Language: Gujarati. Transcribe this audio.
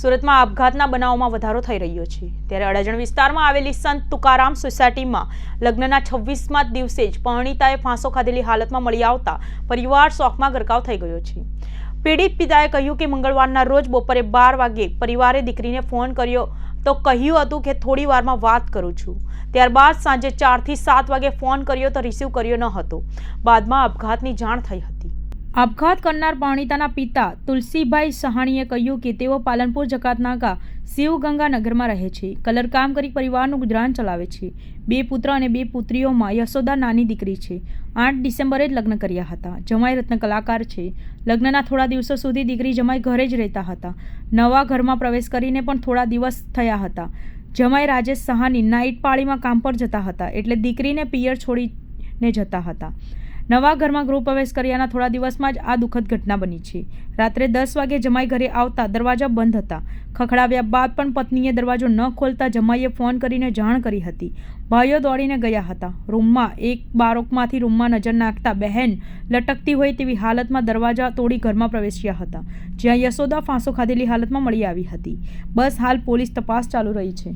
સુરતમાં આપઘાતના બનાવોમાં વધારો થઈ રહ્યો છે. ત્યારે અડાજણ વિસ્તારમાં આવેલી સંત તુકારામ સોસાયટીમાં લગ્નના છવ્વીસમા દિવસે જ પરણિતાએ ફાંસો ખાધેલી હાલતમાં મળી આવતા પરિવાર શોખમાં ગરકાવ થઈ ગયો છે. પીડિત પિતાએ કહ્યું કે મંગળવારના રોજ બપોરે બાર વાગે પરિવારે દીકરીને ફોન કર્યો તો કહ્યું હતું કે થોડી વારમાં વાત કરું છું. ત્યારબાદ સાંજે ચારથી સાત વાગે ફોન કર્યો તો રિસીવ કર્યો ન હતો. બાદમાં આપઘાતની જાણ થઈ હતી. આપઘાત કરનાર પાણિતાના પિતા તુલસીભાઈ સહાણીએ કહ્યું કે તેઓ પાલનપુર જકાતનાકા શિવગંગા નગરમાં રહે છે. કલરકામ કરી પરિવારનું ગુજરાન ચલાવે છે. બે પુત્ર અને બે પુત્રીઓમાં યશોદા નાની દીકરી છે. આઠ ડિસેમ્બરે જ લગ્ન કર્યા હતા. જમાઈ રત્ન કલાકાર છે. લગ્નના થોડા દિવસો સુધી દીકરી જમાઈ ઘરે જ રહેતા હતા. નવા ઘરમાં પ્રવેશ કરીને પણ થોડા દિવસ થયા હતા. જમાઈ રાજેશ સહાની નાઇટ પાળીમાં કામ પર જતા હતા. એટલે દીકરીને પિયર છોડીને જતા હતા. નવા ઘરમાં ગૃહ પ્રવેશ કર્યાના થોડા દિવસમાં જ આ દુઃખદ ઘટના બની છે. રાત્રે દસ વાગે જમાઈ ઘરે આવતા દરવાજા બંધ હતા. ખખડાવ્યા બાદ પણ પત્નીએ દરવાજો ન ખોલતા જમાઈએ ફોન કરીને જાણ કરી હતી. ભાઈઓ દોડીને ગયા હતા. રૂમમાં એક બારોકમાંથી રૂમમાં નજર નાખતા બહેન લટકતી હોય તેવી હાલતમાં દરવાજા તોડી ઘરમાં પ્રવેશ્યા હતા. જ્યાં યશોદા ફાંસો ખાધેલી હાલતમાં મળી આવી હતી. બસ હાલ પોલીસ તપાસ ચાલુ રહી છે.